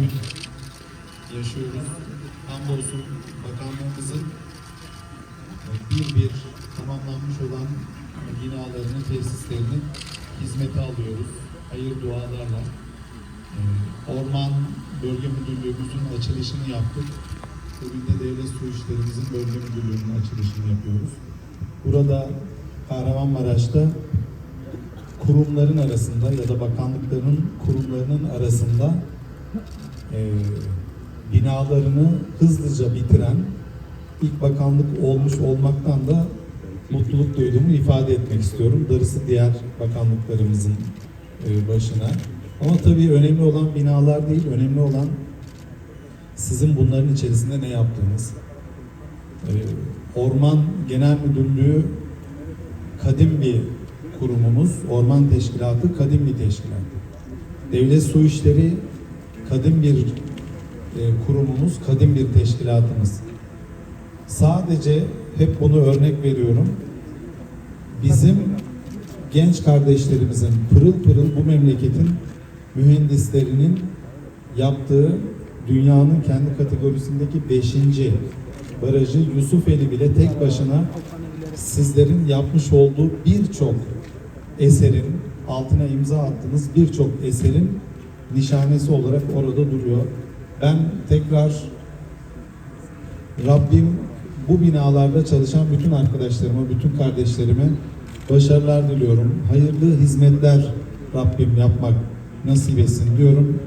gün yaşıyoruz. Hamdolsun bakanlığımızın bir bir tamamlanmış olan binalarını, tesislerini hizmete alıyoruz. Hayır dualarla. Ee, Orman Bölge Müdürlüğümüzün açılışını yaptık. Bugün de Devlet Su İşlerimizin Bölge Müdürlüğü'nün açılışını yapıyoruz. Burada Kahramanmaraş'ta kurumların arasında ya da bakanlıkların kurumlarının arasında e, binalarını hızlıca bitiren ilk bakanlık olmuş olmaktan da mutluluk duyduğumu ifade etmek istiyorum. Darısı diğer bakanlıklarımızın e, başına. Ama tabii önemli olan binalar değil, önemli olan sizin bunların içerisinde ne yaptığınız. E, Orman Genel Müdürlüğü kadim bir kurumumuz. Orman Teşkilatı kadim bir teşkilat. Devlet Su İşleri kadim bir e, kurumumuz, kadim bir teşkilatımız. Sadece hep bunu örnek veriyorum. Bizim genç kardeşlerimizin pırıl pırıl bu memleketin mühendislerinin yaptığı dünyanın kendi kategorisindeki beşinci barajı Yusufeli bile tek başına sizlerin yapmış olduğu birçok eserin altına imza attığınız birçok eserin nişanesi olarak orada duruyor. Ben tekrar Rabbim bu binalarda çalışan bütün arkadaşlarıma, bütün kardeşlerime başarılar diliyorum. Hayırlı hizmetler Rabbim yapmak nasip etsin diyorum.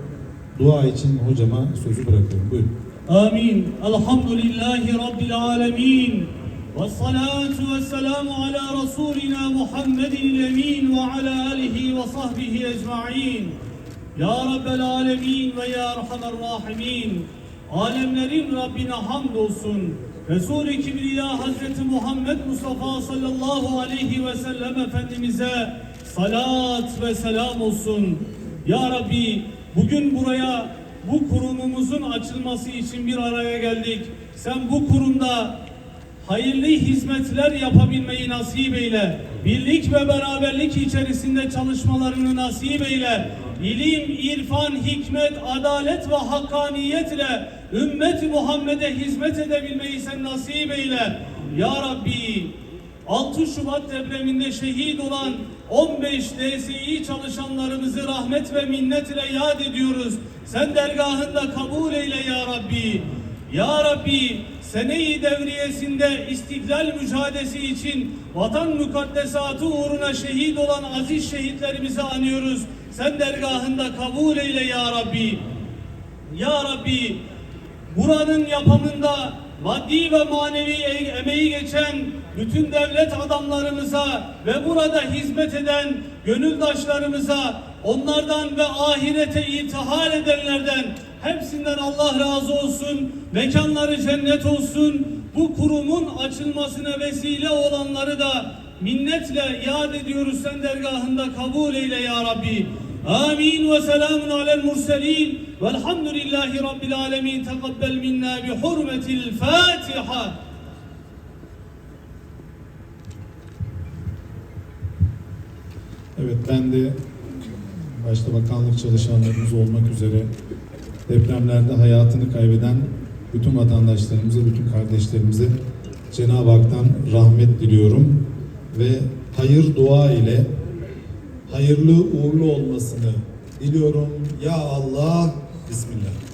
Dua için hocama sözü bırakıyorum. Buyurun. Amin. Elhamdülillahi Rabbil alemin. Ve salatu ve selamu ala Resulina Muhammedin emin ve ala alihi ve sahbihi ecma'in. Ya Rabbel Alemin ve Ya Erhamer Rahimin Alemlerin Rabbine hamdolsun Resul-i Kibriya Hazreti Muhammed Mustafa sallallahu aleyhi ve sellem Efendimiz'e salat ve selam olsun Ya Rabbi bugün buraya bu kurumumuzun açılması için bir araya geldik. Sen bu kurumda hayırlı hizmetler yapabilmeyi nasip eyle. Birlik ve beraberlik içerisinde çalışmalarını nasip eyle. İlim, irfan, hikmet, adalet ve hakkaniyetle ümmet Muhammed'e hizmet edebilmeyi sen nasip eyle. Ya Rabbi 6 Şubat depreminde şehit olan 15 DSİ çalışanlarımızı rahmet ve minnetle yad ediyoruz. Sen dergahında kabul eyle ya Rabbi. Ya Rabbi sene-i devriyesinde istiklal mücadelesi için vatan mukaddesatı uğruna şehit olan aziz şehitlerimizi anıyoruz. Sen dergahında kabul eyle ya Rabbi. Ya Rabbi buranın yapımında maddi ve manevi e- emeği geçen bütün devlet adamlarımıza ve burada hizmet eden gönüldaşlarımıza onlardan ve ahirete intihar edenlerden hepsinden Allah razı olsun. Mekanları cennet olsun. Bu kurumun açılmasına vesile olanları da minnetle yad ediyoruz sen dergahında kabul eyle ya Rabbi. Amin ve selamun alel murselin velhamdülillahi rabbil alemin tekabbel minna bi hurmetil Fatiha. Evet ben de başta bakanlık çalışanlarımız olmak üzere depremlerde hayatını kaybeden bütün vatandaşlarımıza, bütün kardeşlerimize Cenab-ı Hak'tan rahmet diliyorum ve hayır dua ile hayırlı uğurlu olmasını diliyorum. Ya Allah, Bismillah.